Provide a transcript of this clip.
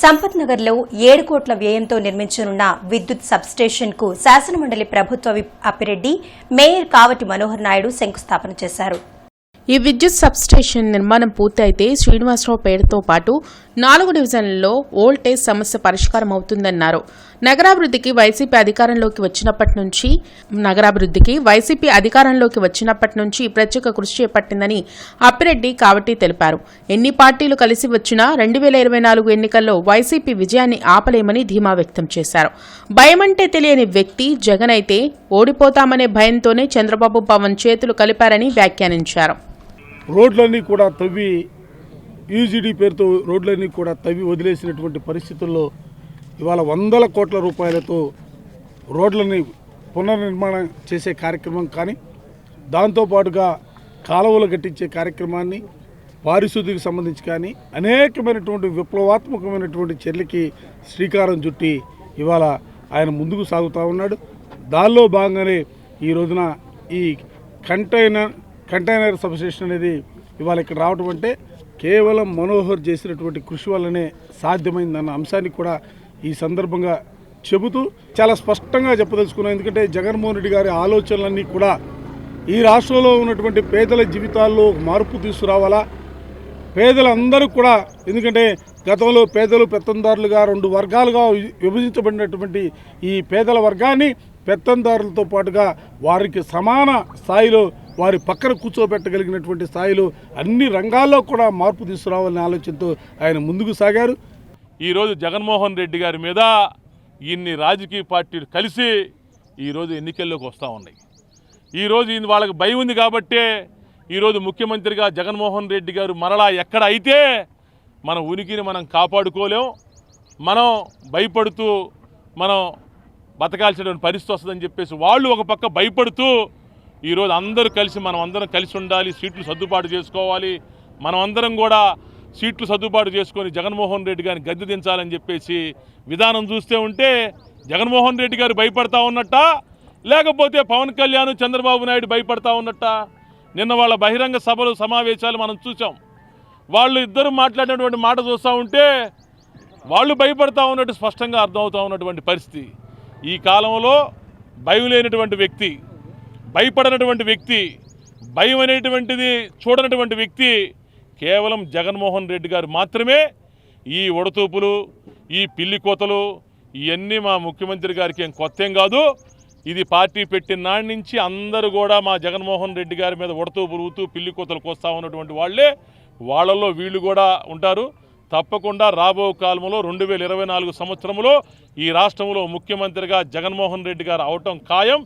సంపత్ నగర్లో ఏడు కోట్ల వ్యయంతో నిర్మించనున్న విద్యుత్ సబ్స్టేషన్కు శాసనమండలి ప్రభుత్వ అప్పిరెడ్డి మేయర్ కావటి మనోహర్ నాయుడు శంకుస్థాపన చేశారు. ఈ విద్యుత్ సబ్స్టేషన్ నిర్మాణం పూర్తయితే శ్రీనివాసరావు పేరుతో పాటు నాలుగు డివిజన్లలో ఓల్టేజ్ సమస్య పరిష్కారం అవుతుందన్నారు. నగరాభివృద్ధికి వైసీపీ అధికారంలోకి వచ్చినప్పటి నుంచి నగరాభివృద్ధికి వైసీపీ అధికారంలోకి వచ్చినప్పటి నుంచి ప్రత్యేక కృషి చేపట్టిందని అప్పిరెడ్డి కావటి తెలిపారు. ఎన్ని పార్టీలు కలిసి వచ్చినా రెండు వేల ఇరవై నాలుగు ఎన్నికల్లో వైసీపీ విజయాన్ని ఆపలేమని ధీమా వ్యక్తం చేశారు. భయమంటే తెలియని వ్యక్తి జగన్ అయితే ఓడిపోతామనే భయంతోనే చంద్రబాబు పవన్ చేతులు కలిపారని వ్యాఖ్యానించారు. రోడ్లన్నీ కూడా తవ్వి యూజీడీ పేరుతో రోడ్లన్నీ కూడా తవ్వి వదిలేసినటువంటి పరిస్థితుల్లో ఇవాళ వందల కోట్ల రూపాయలతో రోడ్లని పునర్నిర్మాణం చేసే కార్యక్రమం కానీ దాంతోపాటుగా కాలువలు కట్టించే కార్యక్రమాన్ని పారిశుద్ధికి సంబంధించి కానీ అనేకమైనటువంటి విప్లవాత్మకమైనటువంటి చర్యలకి శ్రీకారం చుట్టి ఇవాళ ఆయన ముందుకు సాగుతూ ఉన్నాడు. దానిలో భాగంగానే ఈ రోజున ఈ కంటైనర్ కంటైనర్ సబ్స్టేషన్ అనేది ఇవాళ ఇక్కడ రావటం అంటే కేవలం మనోహర్ చేసినటువంటి కృషి వల్లనే సాధ్యమైందన్న అంశాన్ని కూడా ఈ సందర్భంగా చెబుతూ చాలా స్పష్టంగా చెప్పదలుచుకున్నాం. ఎందుకంటే జగన్మోహన్ రెడ్డి గారి ఆలోచనలన్నీ కూడా ఈ రాష్ట్రంలో ఉన్నటువంటి పేదల జీవితాల్లో మార్పు తీసుకురావాలా? పేదలందరూ కూడా ఎందుకంటే గతంలో పేదలు పెత్తందారులుగా రెండు వర్గాలుగా విభజించబడినటువంటి ఈ పేదల వర్గాన్ని పెత్తందారులతో పాటుగా వారికి సమాన స్థాయిలో వారి పక్కన కూర్చోబెట్టగలిగినటువంటి స్థాయిలో అన్ని రంగాల్లో కూడా మార్పు తీసుకురావాలనే ఆలోచనతో ఆయన ముందుకు సాగారు. ఈరోజు జగన్మోహన్ రెడ్డి గారి మీద ఇన్ని రాజకీయ పార్టీలు కలిసి ఈరోజు ఎన్నికల్లోకి వస్తూ ఉన్నాయి. ఈరోజు ఇది వాళ్ళకి భయం ఉంది కాబట్టే ఈరోజు ముఖ్యమంత్రిగా జగన్మోహన్ రెడ్డి గారు మరలా ఎక్కడ అయితే మన ఉనికిని మనం కాపాడుకోలేం. మనం భయపడుతూ మనం బతకాల్సినటువంటి పరిస్థితి వస్తుందని చెప్పేసి వాళ్ళు ఒక పక్క భయపడుతూ ఈరోజు అందరూ కలిసి మనం అందరం కలిసి ఉండాలి సీట్లు సర్దుబాటు చేసుకోవాలి మనం అందరం కూడా సీట్లు సర్దుబాటు చేసుకొని జగన్మోహన్ రెడ్డి గారిని గద్దె దించాలని చెప్పేసి విధానం చూస్తే ఉంటే జగన్మోహన్ రెడ్డి గారు భయపడతా ఉన్నట్ట లేకపోతే పవన్ కళ్యాణ్ చంద్రబాబు నాయుడు భయపడతా ఉన్నట్ట. నిన్న వాళ్ళ బహిరంగ సభలు సమావేశాలు మనం చూసాం వాళ్ళు ఇద్దరు మాట్లాడినటువంటి మాట చూస్తూ ఉంటే వాళ్ళు భయపడతా ఉన్నట్టు స్పష్టంగా అర్థమవుతూ ఉన్నటువంటి పరిస్థితి. ఈ కాలంలో భయం లేనటువంటి వ్యక్తి భయపడనటువంటి వ్యక్తి భయం అనేటువంటిది చూడనటువంటి వ్యక్తి కేవలం జగన్మోహన్ రెడ్డి గారు మాత్రమే ఈ ఉడతూపులు ఈ పిల్లి కోతలు ఇవన్నీ మా ముఖ్యమంత్రి గారికి ఏం కొత్త ఏం కాదు. ఇది పార్టీ పెట్టిన నాటి నుంచి అందరూ కూడా మా జగన్మోహన్ రెడ్డి గారి మీద ఉడతూ ఊతూ పిల్లి కోతలకు వస్తూ ఉన్నటువంటి వాళ్ళే. వాళ్ళల్లో వీళ్ళు కూడా ఉంటారు. తప్పకుండా రాబో కాలంలో రెండు వేల ఇరవై నాలుగు సంవత్సరంలో ఈ రాష్ట్రంలో ముఖ్యమంత్రిగా జగన్మోహన్ రెడ్డి గారు అవటం ఖాయం.